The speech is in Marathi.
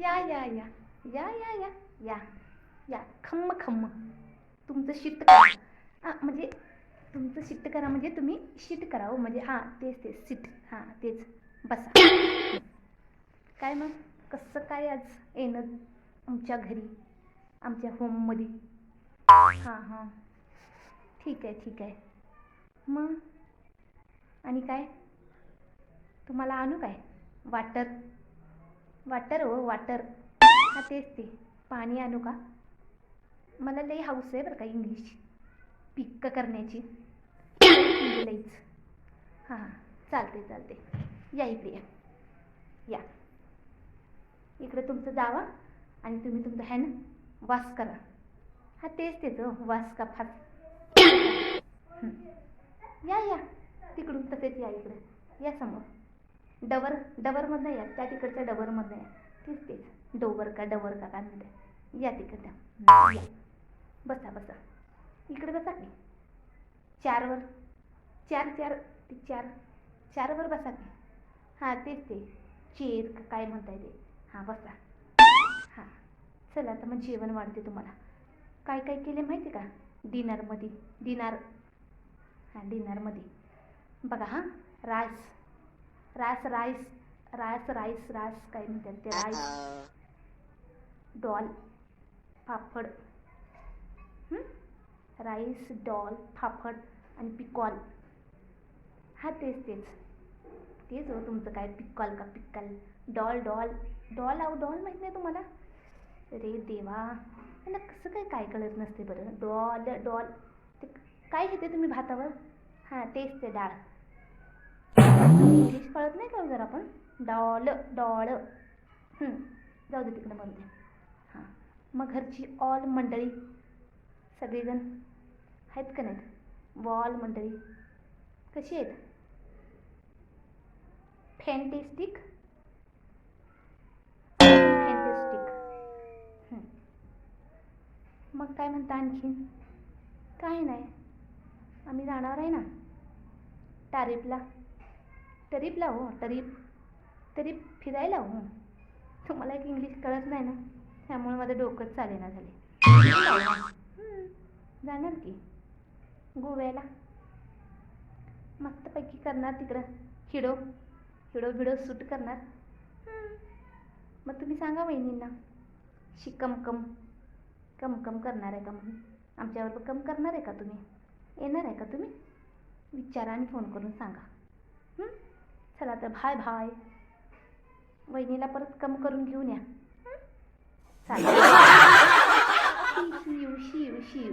या या या. या या या या. या. खम्म खम्म. तुमचं शिट्ट करा. हां म्हणजे तुमचं शिट्ट करा म्हणजे तुम्ही शिट करा हो. म्हणजे हां तेच तेच. सिट हां तेच. बसा. काय मग? कसं काय आज येणं आमच्या घरी? आमच्या होममध्ये हां हां. ठीक आहे ठीक आहे. मग? आणि काय? तुम्हाला आणू काय? वाटर वाटर हो वाटर हा तेच ते. पाणी आणू का? मला लई हाऊस आहे बरं का इंग्लिश पिक्क करण्याची. लईच हां हां. चालते चालते या इकडे या. या. इकडे तुमचं जावा आणि तुम्ही तुमचं हॅन वास करा. हा तेच तेच हो, वास का फार. या या. तिकडून तसेच या इकडे. या समोर. डवर डबरमधनं या त्या तिकडच्या डबरमधनं या. तेच तेच. डोवर का डवर का काय म्हणते? या तिकडं या. बसा बसा. इकडे बसा की. चारवर. चार चार ते चार. चारवर बसा की. हां तेच ते चेर का काय म्हणताय ते? हां बसा. हां. चला आता मग जेवण वाढते तुम्हाला. काय काय केले माहिती का? डिनरमध्ये. डिनर. हां डिनरमध्ये. बघा हां. राईस रास राईस रास राईस रास काय म्हणतात ते राईस डॉल पापड हं? राईस डॉल पापड आणि पिकॉल. हा तेच तेच. तेच हो तुमचं काय पिकॉल का पिक्कल डॉल डॉल. डॉल अहो डॉल माहीत नाही तुम्हाला? रे देवा. याला कसं काय काय कळत नसते बरं? Doll doll. ते काय घेते तुम्ही भातावर? हां तेच ते डाळ. इंग्लिश कळत नाही का जर जरा आपण डॉल डॉळ. जाऊ दे तिकडे म्हणते हां मग घरची ऑल मंडळी सगळेजण आहेत का नाहीत? वॉल मंडळी. कशी आहेत? फॅन्टेस्टिक फॅन्टेस्टिक मग काय म्हणता आणखीन? काय नाही. आम्ही जाणार आहे ना. तारीफला. टरीपला हो टरीप टरीप फिरायला हो तुम्हाला एक इंग्लिश कळत नाही ना त्यामुळे माझं डोकंच चालेना झाले. जाणार की. गोव्याला. मस्तपैकी करणार तिकडं. हिडो हिडो बिडो सूट करणार. मग तुम्ही सांगा वहिनींना. शी कमकम कमकम करणार आहे का म्हणून? आमच्याबरोबर कम करणार आहे का तुम्ही? येणार आहे का तुम्ही? विचारा आणि फोन करून सांगा. हं? चला तर भाय भाय वहिनीला परत कम करून घेऊन या. चालेल. शिव शिव शिव.